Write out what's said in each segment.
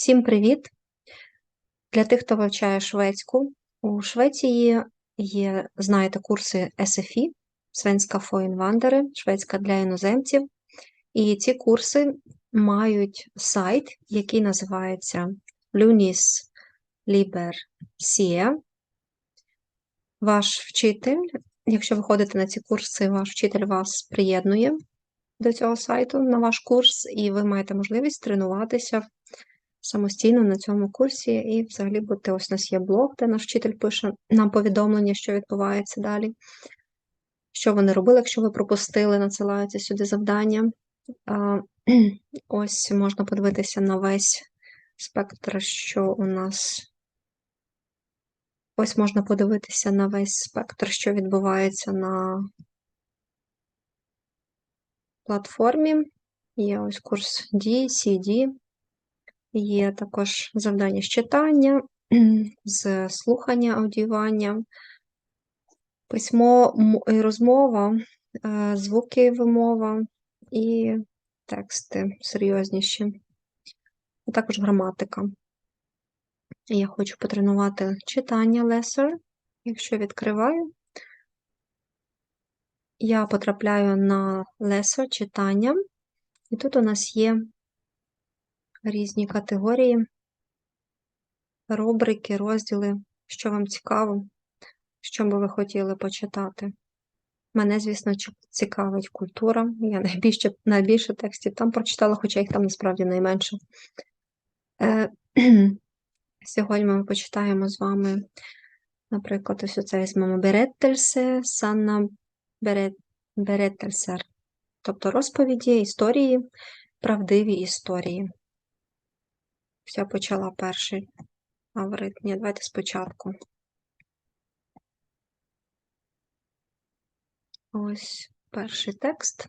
Всім привіт! Для тих, хто вивчає шведську, у Швеції є, знаєте, курси SFI, Svenska for шведська для іноземців. І ці курси мають сайт, який називається Lunis Liber Sie. Ваш вчитель, якщо ви ходите на ці курси, ваш вчитель вас приєднує до цього сайту на ваш курс, і ви маєте можливість тренуватися самостійно на цьому курсі, і взагалі бути ось у нас є блог, де наш вчитель пише нам повідомлення, що відбувається далі. Що вони робили, якщо ви пропустили, надсилаються сюди завдання. Ось можна подивитися на весь спектр, що у нас. Ось можна подивитися на весь спектр, що відбувається на платформі. Є ось курс D, CD, Є також завдання з читання, з слухання, аудіювання, письмо розмова, е, звуки вимова і тексти серйозніші, а також граматика. Я хочу потренувати читання lesser. Якщо відкриваю, я потрапляю на lesser читання, і тут у нас є різні категорії, рубрики, розділи, що вам цікаво, що би ви хотіли почитати. Мене, звісно, цікавить культура. Я найбільше найбільше текстів там прочитала, хоча їх там насправді найменше. Е, Сьогодні ми почитаємо з вами, наприклад, ось оце візьмемо Береттельсе, Санна Береттельсер. Тобто розповіді, історії, правдиві історії. Я почала перший говорити. Ні, давайте спочатку. Ось перший текст.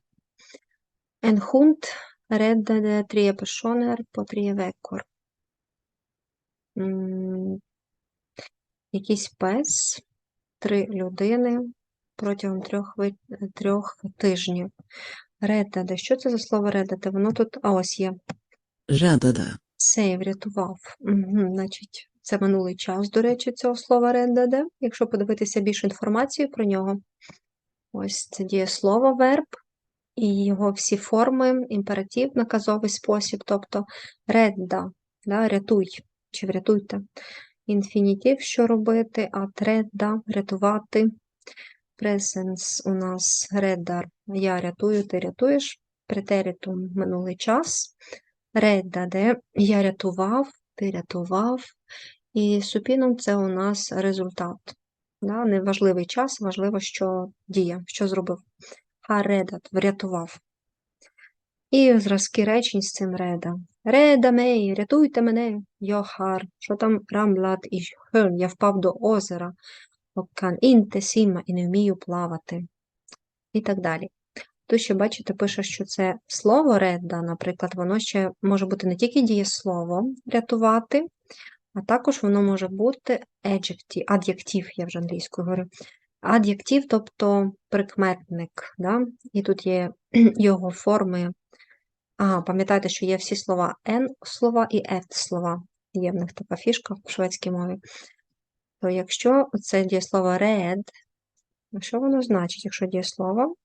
En hund räddade tre personer på tre veckor. Якийсь пес, три людини протягом трьох трьох тижнів. Реддаде. Що це за слово реддаде? Воно тут, а ось є. Räddade. Цей врятував. Угу, Значить, це минулий час, до речі, цього слова реддаде. Якщо подивитися більше інформації про нього, ось це дієслово верб, і його всі форми, імператив, наказовий спосіб, тобто редда, да, рятуй чи врятуйте. Інфінітив, що робити, а тредда рятувати. Презенс у нас редар. Я рятую, ти рятуєш. Претеритум минулий час. Реддаде я рятував, ти рятував, і супіном це у нас результат. Да? Неважливий час, важливо, що діє, що зробив. Харедат врятував. І зразки речень з цим реда. Реда мей, рятуйте мене, Йохар, що там рамлад і хön, я впав до озера, окан інте сіма і не вмію плавати. І так далі. Тут ще, бачите, пише, що це слово редда, наприклад, воно ще може бути не тільки дієслово рятувати, а також воно може бути adjective, ад'єктив, я вже англійською говорю. Ад'єктив, тобто прикметник. Да? І тут є його форми. Ага, пам'ятайте, що є всі слова N слова і F слова. Є в них така фішка в шведській мові. То якщо це дієслово red, що воно значить, якщо дієслово?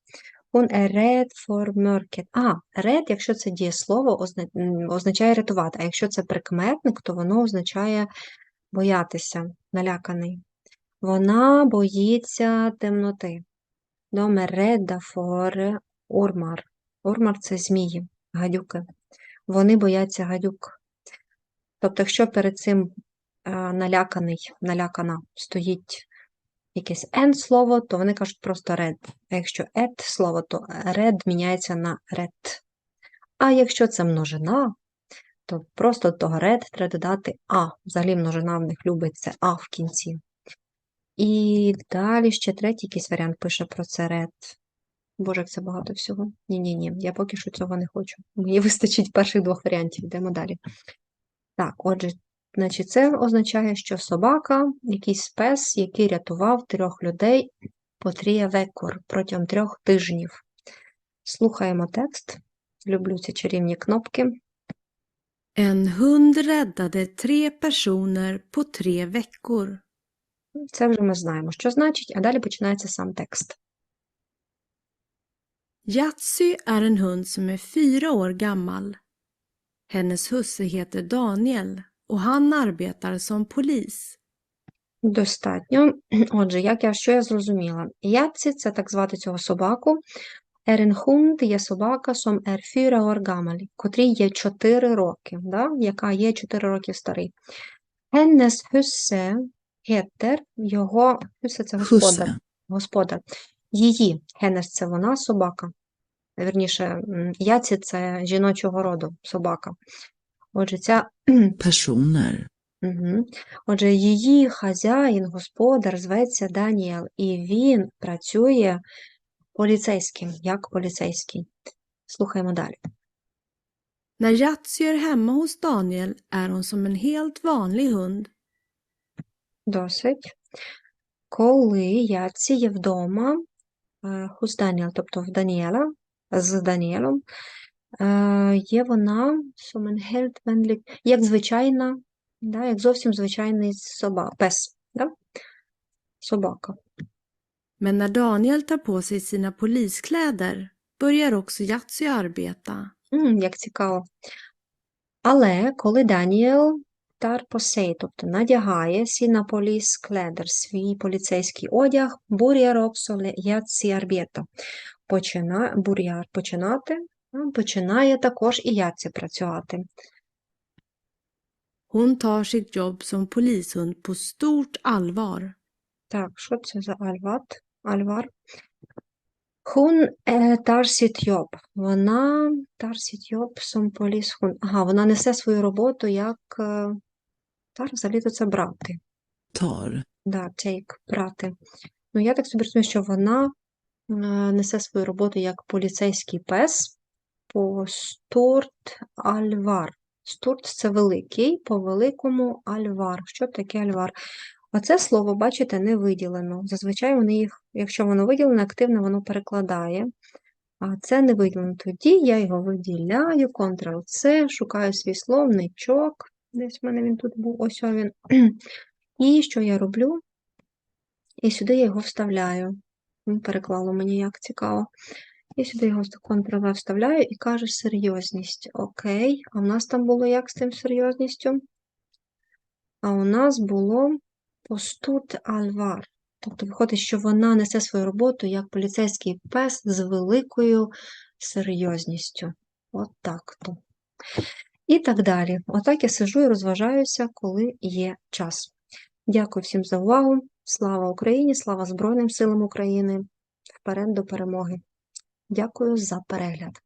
Hon är rädd for mörkret. А, red, якщо це дієслово, означає рятувати, а якщо це прикметник, то воно означає боятися, наляканий. Вона боїться темноти. Är for ormar. Ормар це змії, гадюки. Вони бояться гадюк. Тобто, якщо перед цим наляканий, налякана стоїть якесь n слово, то вони кажуть просто red. А якщо et слово, то red міняється на red. А якщо це множина, то просто до того red треба додати А. Взагалі множина в них любить це А в кінці. І далі ще третій якийсь варіант пише про це red. Боже, як це багато всього. Ні-ні-ні, я поки що цього не хочу. Мені вистачить перших двох варіантів, йдемо далі. Так, отже, Значить, Це означає, що собака, якийсь пес, який рятував трьох людей по трія векор протягом трьох тижнів. Слухаємо текст. Люблю ці чарівні кнопки. En hund räddade tre personer på tre veckor. Це вже ми знаємо, що значить, а далі починається сам текст. Yatsy är en hund som är fyra år gammal. Hennes husse heter Daniel och han arbetar som polis. Достатньо. Отже, як я що я зрозуміла? Ятці це так звати цього собаку. Еренхунд є собака сом фюра оргамалі, котрій є 4 роки, да? яка є 4 роки старий. Hennes husse heter, його husse це господар. Husse. господар. Її Hennes це вона собака. Вірніше, яці це жіночого роду собака. Отже, ця Personer. Угу. Отже, її хазяїн, господар зветься Даніел, і він працює поліцейським, як поліцейський. Слухаємо далі. När Yatsy är hemma hos Daniel är hon som en helt vanlig hund. Досить. Коли Яці є вдома, е, хус Даніел, тобто в Даніела, з Даніелом, е, є вона суменгельдвенлік, як звичайна, да, як зовсім звичайний соба, пес, да? собака. Men när Daniel tar på sig sina poliskläder börjar också Yatsy arbeta. М, як цікаво. Але коли Даніел Тарпосей, тобто надягає сінаполіс кледер, свій поліцейський одяг, бур'яр оксоле яці арбєто. Почина, бур'яр починати, починає також і яці працювати. Hon tar sitt jobb som polishund på stort allvar. Так, що це за альват? Альвар? Хун е, тарсіт йоб. Вона тарсіт йоб сом поліс хун. Ага, вона несе свою роботу як е, тар, взагалі-то це брати. Tar. Да, take, брати. Ну, я так собі розумію, що вона е, несе свою роботу як поліцейський пес по стурт альвар. Стурт це великий, по великому альвар. Що таке альвар? Оце слово, бачите, не виділено. Зазвичай вони їх, якщо воно виділене, активно воно перекладає. А це не виділено. Тоді я його виділяю, Ctrl-C, шукаю свій словничок. Десь в мене він тут був, ось він. І що я роблю? І сюди я його вставляю. Переклало мені як цікаво. І сюди його Ctrl-V вставляю і каже серйозність. Окей. А в нас там було як з тим серйозністю? А у нас було постут альвар. Тобто виходить, що вона несе свою роботу як поліцейський пес з великою серйозністю. От так то. І так далі. Отак я сижу і розважаюся, коли є час. Дякую всім за увагу. Слава Україні! Слава Збройним силам України! Вперед до перемоги! Дякую за перегляд!